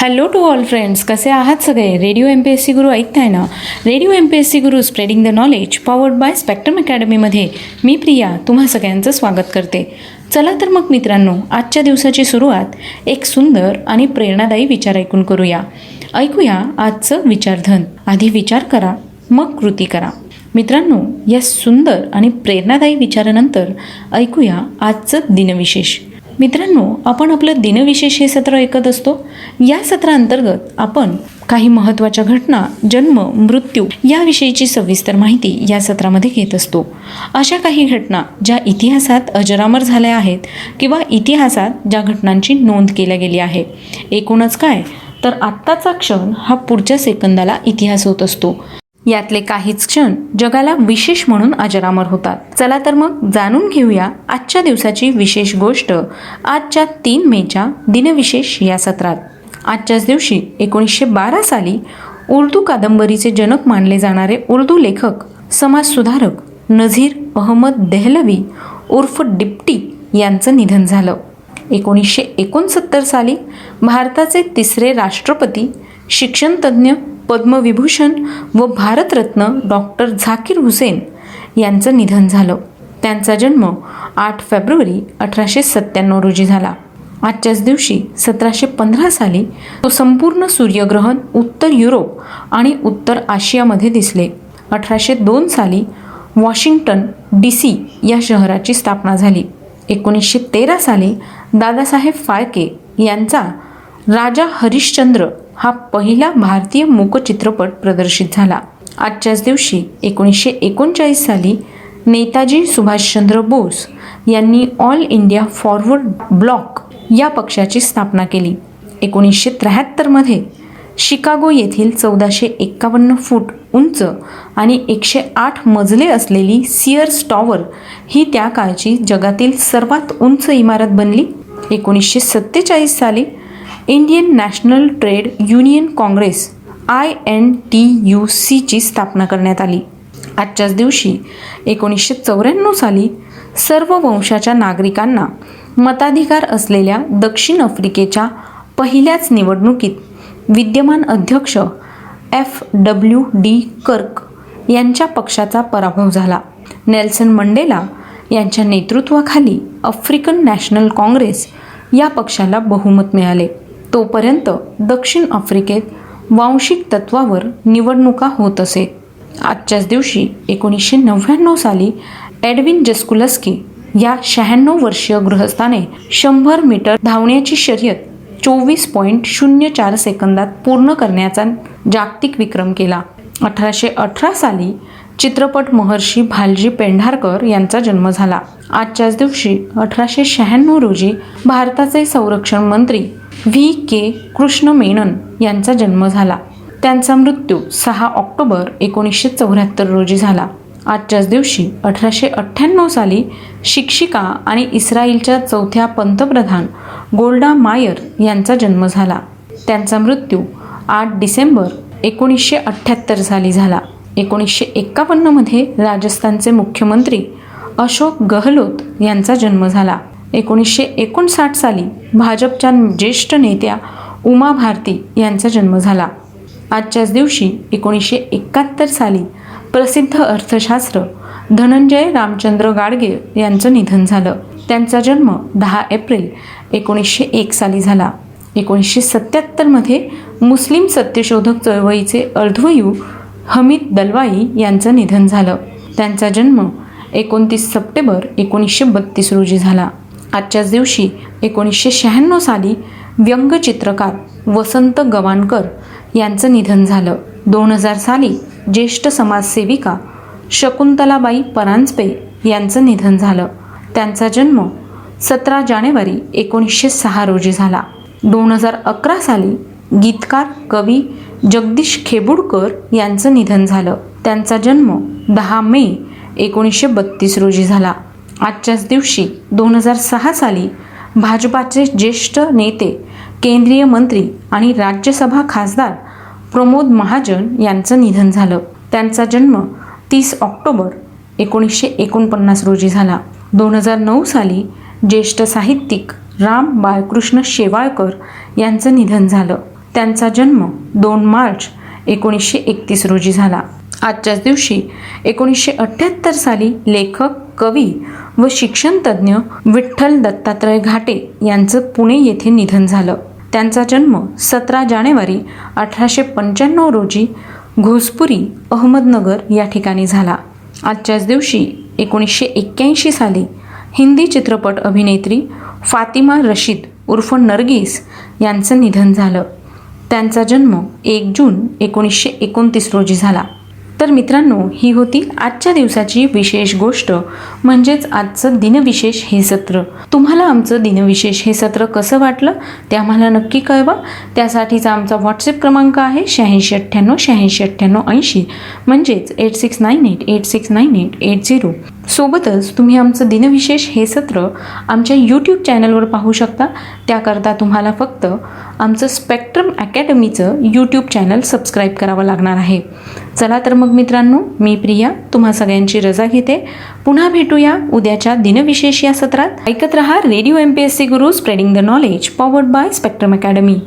Hello to all friends कसे आहात सगळे? Radio M P S C guru ऐकताय ना? Radio M P S C guru spreading the knowledge powered by spectrum अकॅडमीमध्ये मी प्रिया तुम्हा सगळ्यांचं स्वागत करते. चला तर मग मित्रांनो आजच्या दिवसाची सुरुवात एक सुंदर आणि प्रेरणादायी विचार ऐकून करूया. ऐकूया आजचं विचारधन. आधी विचार करा मग कृती करा. मित्रांनो या सुंदर आणि प्रेरणादायी विचारानंतर ऐकूया आजचं दिनविशेष. मित्रांनो आपण आपलं दिनविशेष हे सत्र ऐकत असतो. या सत्रांतर्गत आपण काही महत्त्वाच्या घटना जन्म मृत्यू याविषयीची सविस्तर माहिती या सत्रामध्ये घेत असतो. अशा काही घटना ज्या इतिहासात अजरामर झाल्या आहेत किंवा इतिहासात ज्या घटनांची नोंद केल्या गेली आहे. एकूणच काय? तर आत्ताचा क्षण हा पुढच्या सेकंदाला इतिहास होत असतो. यातले काहीच क्षण जगाला विशेष म्हणून अजरामर होतात. चला तर मग जाणून घेऊया आजच्या दिवसाची विशेष गोष्ट आजच्या तीन मेच्या दिनविशेष या सत्रात. आजच्याच दिवशी एकोणीसशे बारा साली उर्दू कादंबरीचे जनक मानले जाणारे उर्दू लेखक समाजसुधारक नझीर अहमद देहलवी उर्फ डिप्टी यांचं निधन झालं. एकोणीसशे एकोणसत्तर साली भारताचे तिसरे राष्ट्रपती शिक्षणतज्ज्ञ पद्मविभूषण व भारतरत्न डॉक्टर झाकीर हुसेन यांचं निधन झालं. त्यांचा जन्म आठ फेब्रुवारी अठराशे सत्त्याण्णव रोजी झाला. आजच्याच दिवशी सतराशे पंधरा साली तो संपूर्ण सूर्यग्रहण उत्तर युरोप आणि उत्तर आशियामध्ये दिसले. अठराशे दोन साली वॉशिंग्टन डी सी या शहराची स्थापना झाली. एकोणीसशे तेरा साली दादासाहेब फाळके यांचा राजा हरिश्चंद्र हा पहिला भारतीय मूकचित्रपट प्रदर्शित झाला. आजच्याच दिवशी एकोणीसशे एकोणचाळीस साली नेताजी सुभाषचंद्र बोस यांनी ऑल इंडिया फॉरवर्ड ब्लॉक या पक्षाची स्थापना केली. एकोणीसशे त्र्याहत्तरमध्ये शिकागो येथील चौदाशे एक्कावन्न फूट उंच आणि एकशे आठ मजले असलेली सिअर्स टॉवर ही त्या काळची जगातील सर्वात उंच इमारत बनली. एकोणीसशे सत्तेचाळीस साली Indian National Trade Union Congress I N T U सीची स्थापना करण्यात आली. आजच्याच दिवशी एकोणीसशे चौऱ्याण्णव साली सर्व वंशाच्या नागरिकांना मताधिकार असलेल्या दक्षिण आफ्रिकेच्या पहिल्याच निवडणुकीत विद्यमान अध्यक्ष एफ डब्ल्यू डी कर्क यांच्या पक्षाचा पराभव झाला. नेल्सन मंडेला यांच्या नेतृत्वाखाली आफ्रिकन नॅशनल काँग्रेस या पक्षाला बहुमत मिळाले. तोपर्यंत दक्षिण आफ्रिकेत वांशिक तत्वावर निवडणुका होत असे. आजच्याच दिवशी एकोणीसशे नव्याण्णव साली एडविन जस्कुलस्की या शहाण्णव वर्षीय गृहस्थाने शंभर मीटर धावण्याची शर्यत चोवीस पॉईंट शून्य चार सेकंदात पूर्ण करण्याचा जागतिक विक्रम केला. अठराशे अठरा साली चित्रपट महर्षी भालजी पेंढारकर यांचा जन्म झाला. आजच्याच दिवशी अठराशे शहाण्णव रोजी भारताचे संरक्षण मंत्री व्ही. के. कृष्ण मेनन यांचा जन्म झाला. त्यांचा मृत्यू सहा ऑक्टोबर एकोणीसशे चौऱ्याहत्तर रोजी झाला. आजच्याच दिवशी अठराशे अठ्ठ्याण्णव साली शिक्षिका आणि इस्रायलच्या चौथ्या पंतप्रधान गोल्डा मायर यांचा जन्म झाला. त्यांचा मृत्यू आठ डिसेंबर एकोणीसशे अठ्ठ्याहत्तर साली झाला. एकोणीसशे एक्कावन्नमध्ये राजस्थानचे मुख्यमंत्री अशोक गहलोत यांचा जन्म झाला. एकोणीसशे एकोणसाठ साली भाजपच्या ज्येष्ठ नेत्या उमा भारती यांचा जन्म झाला. आजच्याच दिवशी एकोणीसशे एकाहत्तर साली प्रसिद्ध अर्थशास्त्र धनंजय रामचंद्र गाडगे यांचं निधन झालं. त्यांचा जन्म दहा एप्रिल एकोणीसशे एक साली झाला. एकोणीसशे सत्याहत्तरमध्ये मुस्लिम सत्यशोधक चळवळीचे अर्धवयू हमीद दलवाई यांचं निधन झालं. त्यांचा जन्म एकोणतीस सप्टेंबर एकोणीसशे बत्तीस रोजी झाला. आजच्याच दिवशी एकोणीसशे शहाण्णव साली व्यंगचित्रकार वसंत गवाणकर यांचं निधन झालं. दोन हजार साली ज्येष्ठ समाजसेविका शकुंतलाबाई परांजपे यांचं निधन झालं. त्यांचा जन्म सतरा जानेवारी एकोणीसशे सहा रोजी झाला. दोन हजार अकरा साली गीतकार कवी जगदीश खेबुडकर यांचं निधन झालं. त्यांचा जन्म दहा मे एकोणीसशे बत्तीस रोजी झाला. आजच्याच दिवशी दोन हजार सहा साली भाजपाचे ज्येष्ठ नेते केंद्रीय मंत्री आणि राज्यसभा खासदार प्रमोद महाजन यांचं निधन झालं. त्यांचा जन्म तीस ऑक्टोबर एकोणीसशे एकोणपन्नास रोजी झाला. दोन हजार नऊ साली ज्येष्ठ साहित्यिक राम बाळकृष्ण शेवाळकर यांचं निधन झालं. त्यांचा जन्म दोन मार्च एकोणीसशे एकतीस रोजी झाला. आजच्याच दिवशी एकोणीसशे अठ्ठ्याहत्तर साली लेखक कवी व शिक्षणतज्ज्ञ विठ्ठल दत्तात्रय घाटे यांचं पुणे येथे निधन झालं. त्यांचा जन्म सतरा जानेवारी अठराशे पंच्याण्णव रोजी घोसपुरी अहमदनगर या ठिकाणी झाला. आजच्याच दिवशी एकोणीसशे एक्क्याऐंशी साली हिंदी चित्रपट अभिनेत्री फातिमा रशीद उर्फ नरगिस यांचं निधन झालं. त्यांचा जन्म एक जून एकोणीसशे एकोणतीस रोजी झाला. तर मित्रांनो ही होती आजच्या दिवसाची विशेष गोष्ट म्हणजेच आजचं दिनविशेष हे सत्र. तुम्हाला आमचं दिनविशेष हे सत्र कसं वाटलं ते आम्हाला नक्की कळवा. त्यासाठीचा आमचा व्हॉट्सअप क्रमांक आहे शहाऐंशी अठ्ठ्याण्णव शहाऐंशी अठ्ठ्याण्णव ऐंशी म्हणजेच eight six nine eight eight six nine eight eight zero. सोबतच तुम्ही आमचं दिनविशेष हे सत्र आमच्या यूट्यूब चॅनलवर पाहू शकता. त्याकरता तुम्हाला फक्त आमचं स्पेक्ट्रम अकॅडमीचं यूट्यूब चॅनल सबस्क्राईब करावं लागणार आहे. चला तर मग मित्रांनो मी प्रिया तुम्हा सगळ्यांची रजा घेते. पुन्हा भेटूया उद्याच्या दिनविशेष या सत्रात. ऐकत रहा radio M P S C Guru spreading the knowledge powered by Spectrum Academy